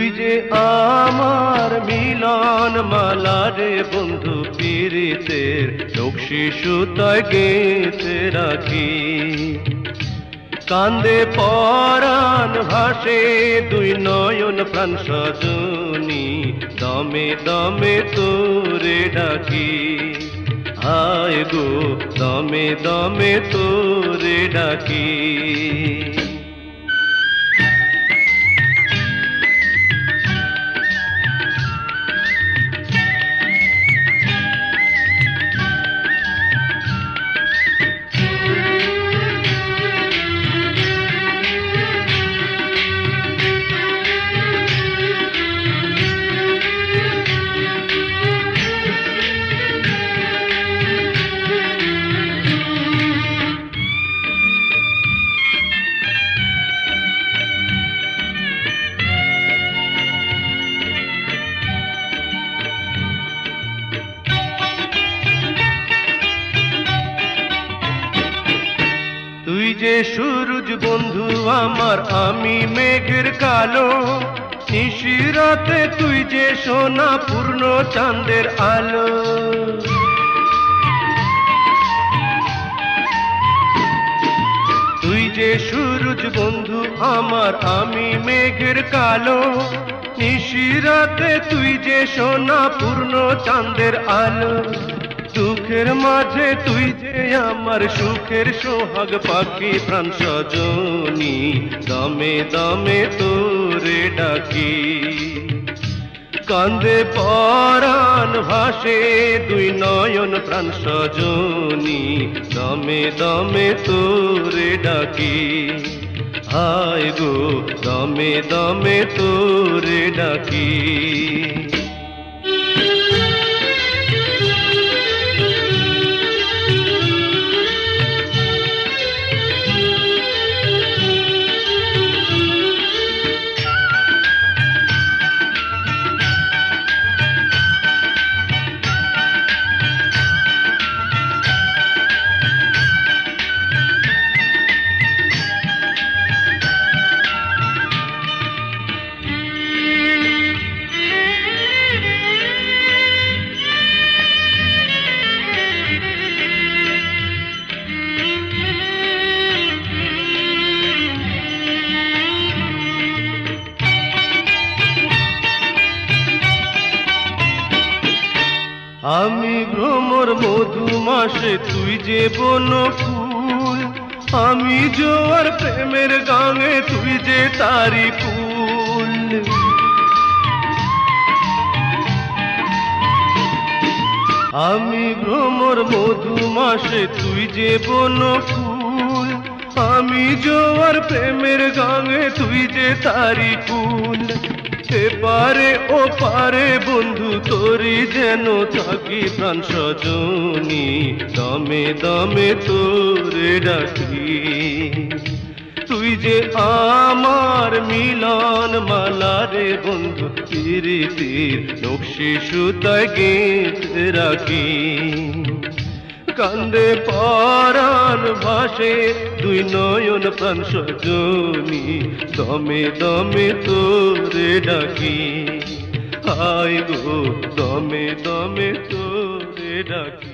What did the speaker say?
তুই যে আমার মিলন মালারে বন্ধু পীড়িতের নকশি সুতায় গেতে রাখি। কান্দে পরাণ ভাসে দুই নয়ন প্রাণ সজনী, দমে দমে তোরে ডাকি। হায় গো, দমে দমে তোরে ডাকি। যে সূরজ বন্ধু আমার, আমি মেঘের কালো। নিশিরাতে তুই যে সোনা পূর্ণ চাঁদের আলো। তুই যে সূরজ বন্ধু আমার, আমি মেঘের কালো। নিশিরাতে তুই যে সোনা পূর্ণ চাঁদের আলো। দুঃখের মাঝে তুই যে আমার সুখের সোহাগ পাখি প্রাণ সজনী, দমে দমে তোরে ডাকি। কান্দে পরাণ ভাসে দুই নয়ন প্রাণ সজনী, দমে দমে তোরে ডাকি। হায় গো, দমে দমে তোরে ডাকি। আমি ভ্রমর মধু মাসে তুই যে বন ফুল, আমি জোয়ার প্রেমের গাঙে তুই যে তারি ফুল। আমি ভ্রমর মধু মাসে তুই যে বন ফুল আমি জোয়ার প্রেমের গাঙে, তুই যে তারি ফুল এপারে ও পারে বন্ধু তোরি যেন থাকি প্রাণ সজনী। দমে দমে তোরে ডাকি। তুই যে আমার মিলন মালারে বন্ধু প্রীতির নকশি সুতায় গেঁথে রাখি। কান্দে পরাণ ভাসে, দুই নয়ন প্রাণ সজনী, দমে দমে তোরে ডাকি। আয় গো, দমে দমে তোরে ডাকি।